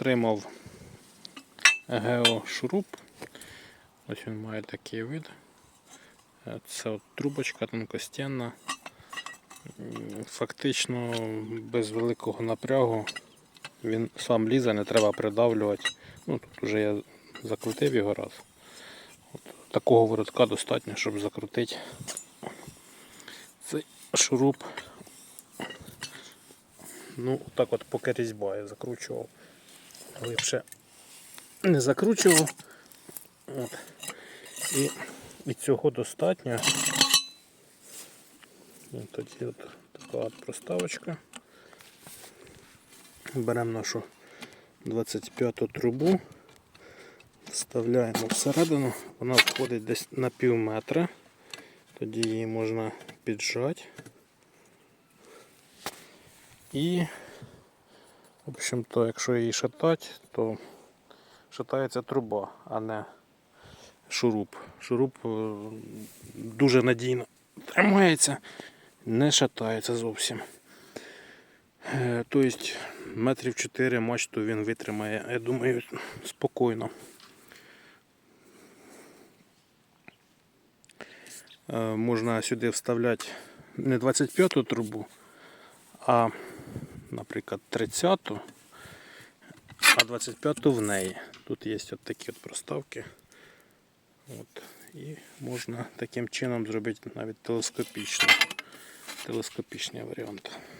Отримав геошуруп. Ось він має такий вид. Е, Це от трубочка тонкостінна. Фактично без великого напрягу він сам лізе, не треба придавлювати. Ну, тут вже я закрутив його раз. От, такого воротка достатньо, щоб закрутити цей шуруп. Ну, так от поки різьба я закручував. Глибше не закручував. От. І, і цього достатньо. І тоді от така от проставочка. Беремо нашу 25-ту трубу, вставляємо всередину, вона входить десь на пів метра. Тоді її можна піджати. І, в общем-то, якщо її шатати, то шатається труба, а не шуруп. Шуруп е, дуже надійно тримається, не шатається зовсім. Е, Тобто метрів 4 мачту він витримає, я думаю, спокійно. Е, Можна сюди вставляти не 25-ту трубу, а, наприклад, 30-ту, а 25-ту в неї. Тут є от такі от проставки. От. І можна таким чином зробити навіть телескопічний, Телескопічний варіант.